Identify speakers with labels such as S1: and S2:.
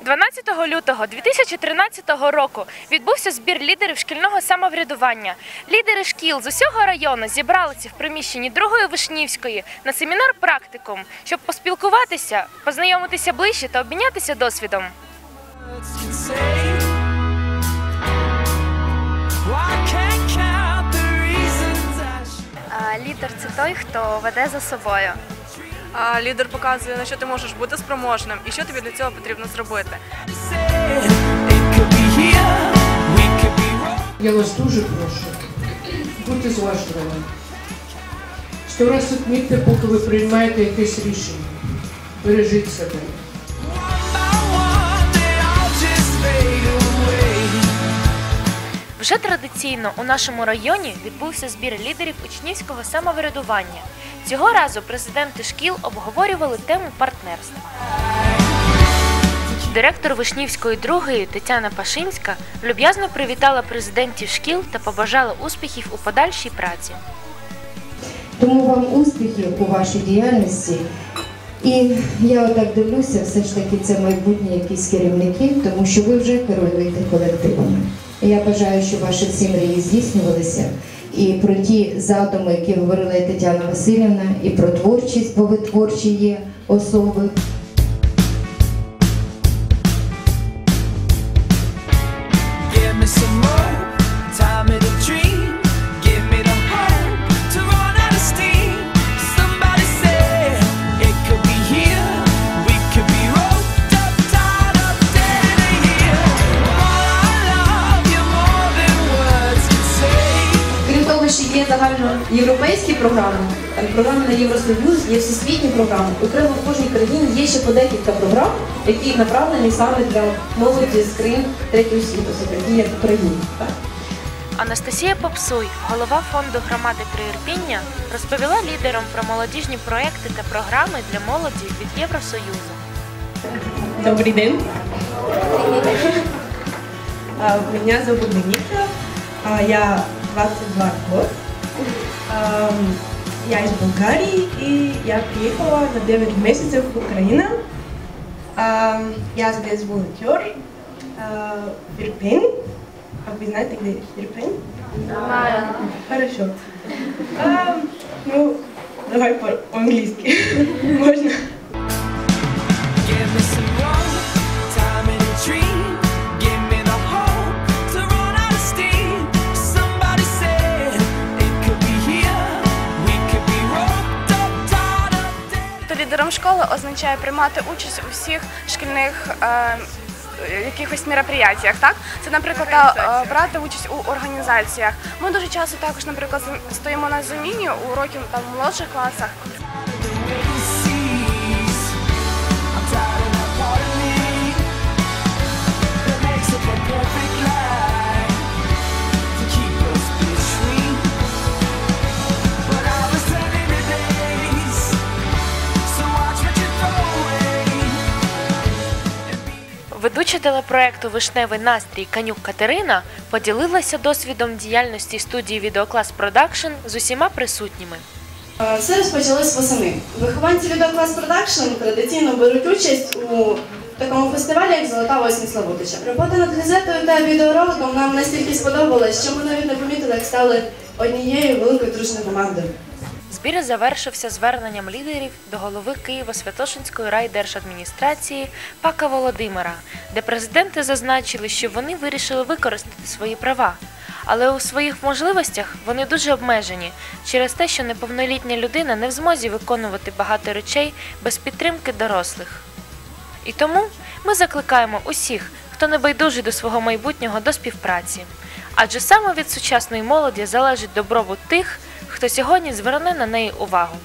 S1: 12 лютого 2013 року відбувся збір лідерів шкільного самоврядування. Лідери шкіл з усього району зібралися в приміщенні другої Вишнівської на семінар практикум, щоб поспілкуватися, познайомитися ближче та обмінятися досвідом. Лідер це той, хто веде за собою.
S2: Лідер показує, на що ти можеш бути спроможним і що тобі для цього потрібно зробити.
S3: Я вас дуже прошу, будьте зважливими. Сто раз відмітьте, поки ви приймаєте якесь рішення. Бережіть себе.
S1: Вже традиційно у нашому районі відбувся збір лідерів учнівського самоврядування. Цього разу президенти шкіл обговорювали тему партнерства. Директор Вишнівської другої Тетяна Пашинська люб'язно привітала президентів шкіл та побажала успіхів у подальшій праці.
S4: Тому вам успіхів у вашій діяльності. І я отак дивлюся, все ж таки це майбутні якісь керівники, тому що ви вже керуєте колективами. Я бажаю, щоб ваші всі мрії здійснювалися. І про ті задуми, які говорила і Тетяна Васильівна, і про творчість, бо ви творчі є особи.
S5: Загальноєвропейські програми, е, програми на Євросоюз, є всесвітні програми. Окремо в кожній країні є ще по декілька програм, які направлені саме для молоді з країн третього світу, це такі як Україна. Так?
S1: Анастасія Попсуй, голова фонду громади Приірпіння, розповіла лідерам про молодіжні проекти та програми для молоді від Євросоюзу.
S6: Добрый день. А, Меня зовут Данита. Я 22 год. Ам, Болгарии и я приехала на 9 месяцев в Украину. Ам, Я здесь волонтер. а, в Ирпень. А вы знаете, где Ирпень? Знаю. Хорошо. Ам, Ну, давай по-английски. Можно?
S2: Лідером школи означає приймати участь у всіх шкільних е, якихось мероприятиях, так? Це, наприклад, та, е, брати участь у організаціях. Ми дуже часто також, наприклад, стоїмо на заміні років там в молодших класах.
S1: Ведуча телепроекту Вишневий настрій Канюк Катерина поділилася досвідом діяльності студії Відеоклас Продакшн з усіма присутніми.
S7: Все розпочалось восени. Вихованці Відеоклас Продакшн традиційно беруть участь у такому фестивалі, як Золота осінь Славутича. Робота над газетою та відеороликом нам настільки сподобалась, що ми навіть не помітили, як стали однією великою дружною командою.
S1: Збір завершився зверненням лідерів до голови Києво-Святошинської райдержадміністрації Пака Володимира, де президенти зазначили, що вони вирішили використати свої права. Але у своїх можливостях вони дуже обмежені через те, що неповнолітня людина не в змозі виконувати багато речей без підтримки дорослих. І тому ми закликаємо усіх, хто не байдужий до свого майбутнього до співпраці. Адже саме від сучасної молоді залежить добробут тих, хто сьогодні зверне на неї увагу.